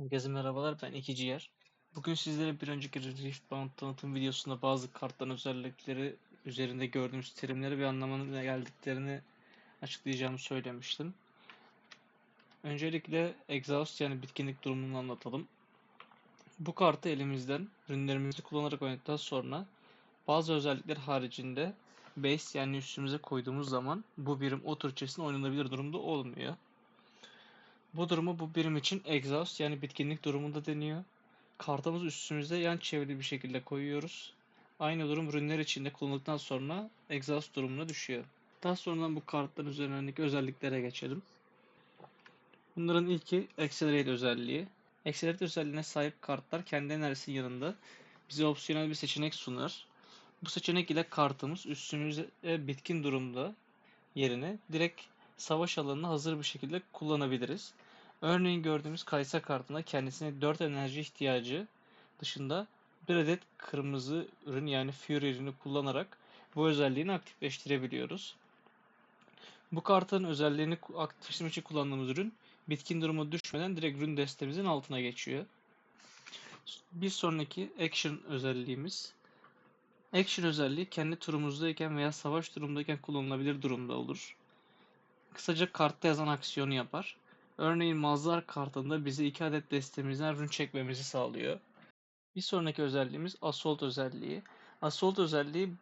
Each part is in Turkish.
Herkese merhabalar, ben İkici Yer. Bugün sizlere bir önceki Rift Bound tanıtım videosunda bazı kartların özellikleri üzerinde gördüğümüz terimleri ve anlamına geldiklerini açıklayacağımı söylemiştim. Öncelikle Exhaust yani bitkinlik durumunu anlatalım. Bu kartı elimizden ürünlerimizi kullanarak oynadıktan sonra bazı özellikler haricinde base yani üstümüze koyduğumuz zaman bu birim o içerisinde oynanabilir durumda olmuyor. Bu durumu bu birim için exhaust yani bitkinlik durumunda deniyor. Kartımızı üstümüze yan çevrili bir şekilde koyuyoruz. Aynı durum ürünler içinde kullanıldıktan sonra exhaust durumuna düşüyor. Daha sonra bu kartların üzerindeki özelliklere geçelim. Bunların ilki Accelerate özelliği. Accelerate özelliğine sahip kartlar kendi enerjisinin yanında bize opsiyonel bir seçenek sunar. Bu seçenek ile kartımız üstümüze bitkin durumda yerine direkt savaş alanına hazır bir şekilde kullanabiliriz. Örneğin gördüğümüz Kaysa kartında kendisine 4 enerji ihtiyacı dışında bir adet kırmızı ürün yani Fury ürünü kullanarak bu özelliğini aktifleştirebiliyoruz. Bu kartın özelliğini aktifleştirmek için kullandığımız ürün bitkin durumu düşmeden direkt ürün destemizin altına geçiyor. Bir sonraki Action özelliğimiz. Action özelliği kendi turumuzdayken veya savaş durumundayken kullanılabilir durumda olur. Kısaca kartta yazan aksiyonu yapar. Örneğin Mazlar kartında bize 2 adet destemizden rün çekmemizi sağlıyor. Bir sonraki özelliğimiz Assault özelliği. Assault özelliği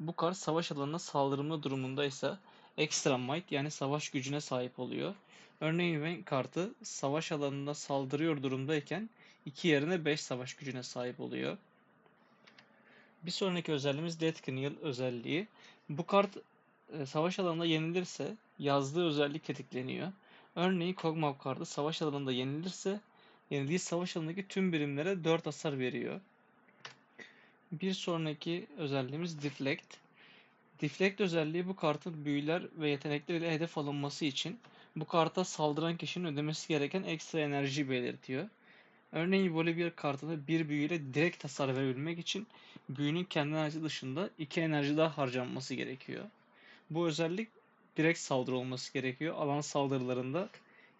bu kart savaş alanına saldırma durumundaysa Extra Might yani savaş gücüne sahip oluyor. Örneğin Vayne kartı savaş alanında saldırıyor durumdayken 2 yerine 5 savaş gücüne sahip oluyor. Bir sonraki özelliğimiz Death Kneel özelliği. Bu kart e, savaş alanında yenilirse yazdığı özellik tetikleniyor. Örneğin Kog'Maw kartı savaş alanında yenilirse yenildiği savaş alanındaki tüm birimlere 4 hasar veriyor. Bir sonraki özelliğimiz Deflect. Deflect özelliği bu kartın büyüler ve yetenekleriyle hedef alınması için bu karta saldıran kişinin ödemesi gereken ekstra enerji belirtiyor. Örneğin Bolivia kartında bir büyüyle direkt hasar verebilmek için büyünün kendi enerji dışında iki enerji daha harcanması gerekiyor. Bu özellik direkt saldırı olması gerekiyor. Alan saldırılarında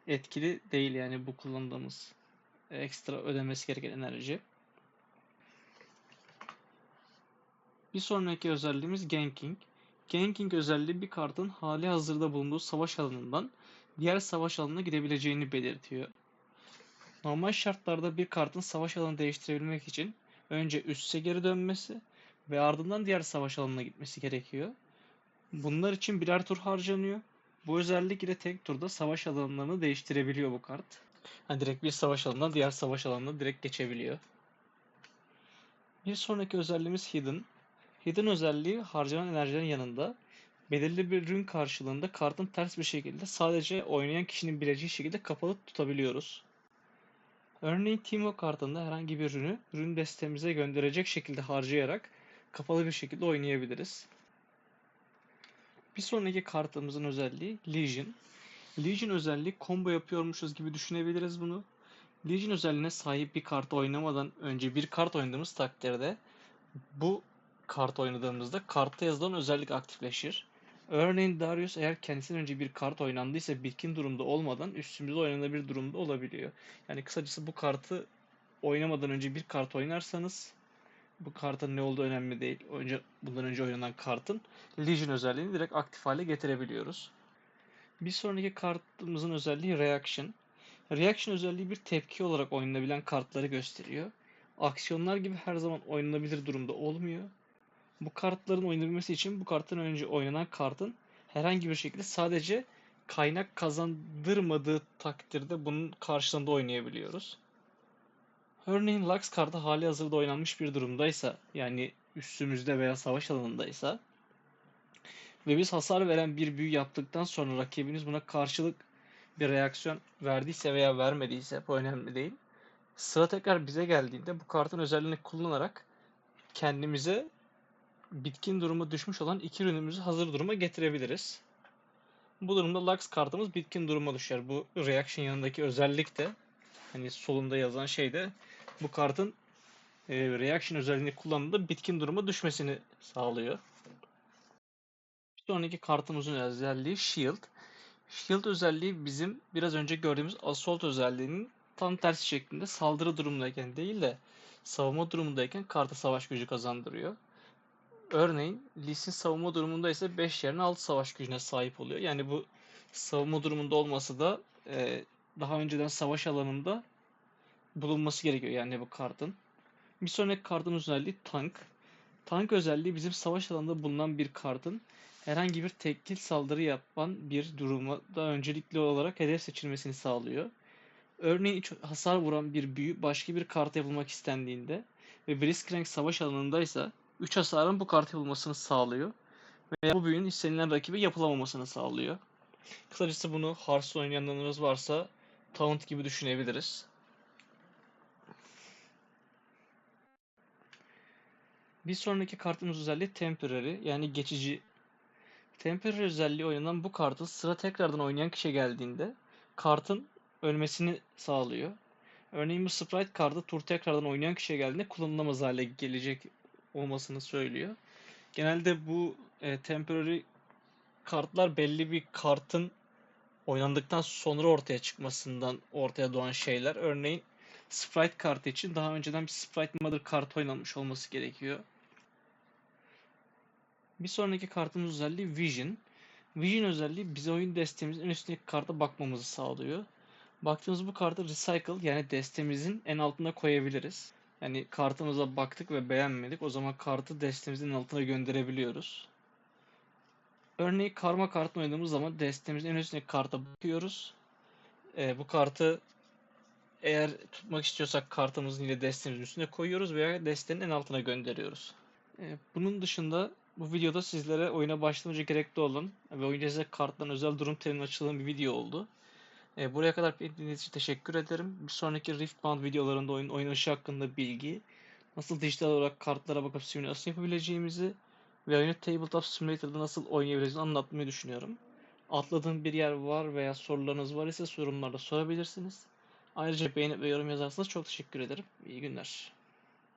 etkili değil yani bu kullandığımız ekstra ödemesi gereken enerji. Bir sonraki özelliğimiz Ganking. Ganking özelliği bir kartın hali hazırda bulunduğu savaş alanından diğer savaş alanına gidebileceğini belirtiyor. Normal şartlarda bir kartın savaş alanını değiştirebilmek için önce üste geri dönmesi ve ardından diğer savaş alanına gitmesi gerekiyor. Bunlar için birer tur harcanıyor. Bu özellik ile tek turda savaş alanlarını değiştirebiliyor bu kart. Yani direkt bir savaş alanından diğer savaş alanına direkt geçebiliyor. Bir sonraki özelliğimiz Hidden. Hidden özelliği harcanan enerjinin yanında belirli bir ürün karşılığında kartın ters bir şekilde sadece oynayan kişinin bileceği şekilde kapalı tutabiliyoruz. Örneğin Timo kartında herhangi bir ürünü ürün destemize gönderecek şekilde harcayarak kapalı bir şekilde oynayabiliriz. Bir sonraki kartımızın özelliği Legion. Legion özelliği combo yapıyormuşuz gibi düşünebiliriz bunu. Legion özelliğine sahip bir kart oynamadan önce bir kart oynadığımız takdirde bu kart oynadığımızda kartta yazılan özellik aktifleşir. Örneğin Darius eğer kendisinden önce bir kart oynandıysa bitkin durumda olmadan üstümüzde oynanabilir durumda olabiliyor. Yani kısacası bu kartı oynamadan önce bir kart oynarsanız bu kartın ne olduğu önemli değil. Önce bundan önce oynanan kartın Legion özelliğini direkt aktif hale getirebiliyoruz. Bir sonraki kartımızın özelliği Reaction. Reaction özelliği bir tepki olarak oynanabilen kartları gösteriyor. Aksiyonlar gibi her zaman oynanabilir durumda olmuyor. Bu kartların oynanabilmesi için bu karttan önce oynanan kartın herhangi bir şekilde sadece kaynak kazandırmadığı takdirde bunun karşılığında oynayabiliyoruz. Örneğin Lux kartı hali hazırda oynanmış bir durumdaysa yani üstümüzde veya savaş alanındaysa ve biz hasar veren bir büyü yaptıktan sonra rakibiniz buna karşılık bir reaksiyon verdiyse veya vermediyse bu önemli değil. Sıra tekrar bize geldiğinde bu kartın özelliğini kullanarak kendimize bitkin duruma düşmüş olan iki ürünümüzü hazır duruma getirebiliriz. Bu durumda Lux kartımız bitkin duruma düşer. Bu reaction yanındaki özellik de hani solunda yazan şey de bu kartın e, reaction özelliğini kullandığında bitkin duruma düşmesini sağlıyor. Bir sonraki kartımızın özelliği Shield. Shield özelliği bizim biraz önce gördüğümüz Assault özelliğinin tam tersi şeklinde saldırı durumundayken değil de savunma durumundayken karta savaş gücü kazandırıyor. Örneğin Lee savunma durumunda ise 5 yerine 6 savaş gücüne sahip oluyor. Yani bu savunma durumunda olması da e, daha önceden savaş alanında bulunması gerekiyor yani bu kartın. Bir sonraki kartın özelliği tank. Tank özelliği bizim savaş alanında bulunan bir kartın herhangi bir tekil saldırı yapan bir duruma da öncelikli olarak hedef seçilmesini sağlıyor. Örneğin hasar vuran bir büyü başka bir karta yapılmak istendiğinde ve Blitzcrank savaş alanındaysa 3 hasarın bu karta yapılmasını sağlıyor. Veya bu büyünün istenilen rakibe yapılamamasını sağlıyor. Kısacası bunu Hearthstone oynayanlarınız varsa Taunt gibi düşünebiliriz. Bir sonraki kartımız özelliği Temporary yani geçici. Temporary özelliği oynanan bu kartın sıra tekrardan oynayan kişiye geldiğinde kartın ölmesini sağlıyor. Örneğin bu Sprite kartı tur tekrardan oynayan kişiye geldiğinde kullanılamaz hale gelecek olmasını söylüyor. Genelde bu e, temporary kartlar belli bir kartın oynandıktan sonra ortaya çıkmasından ortaya doğan şeyler. Örneğin Sprite kartı için daha önceden bir Sprite Mother kartı oynanmış olması gerekiyor. Bir sonraki kartımız özelliği Vision. Vision özelliği bize oyun destemizin en üstündeki karta bakmamızı sağlıyor. Baktığımız bu kartı Recycle yani destemizin en altına koyabiliriz. Yani kartımıza baktık ve beğenmedik. O zaman kartı destemizin altına gönderebiliyoruz. Örneğin karma kartını oynadığımız zaman destemizin en üstündeki karta bakıyoruz. Ee, bu kartı eğer tutmak istiyorsak kartımızın yine destemizin üstüne koyuyoruz veya destenin en altına gönderiyoruz. Ee, bunun dışında bu videoda sizlere oyuna başlamaca gerekli olan ve oyuncu size kartların özel durum teriminin açılan bir video oldu. Ee, buraya kadar dinlediğiniz için teşekkür ederim. Bir sonraki Riftbound videolarında oyun oynanışı hakkında bilgi, nasıl dijital olarak kartlara bakıp simülasyon yapabileceğimizi ve oyunu Tabletop Simulator'da nasıl oynayabileceğimizi anlatmayı düşünüyorum. Atladığım bir yer var veya sorularınız var ise yorumlarda sorabilirsiniz. Ayrıca beğenip ve yorum yazarsanız çok teşekkür ederim. İyi günler.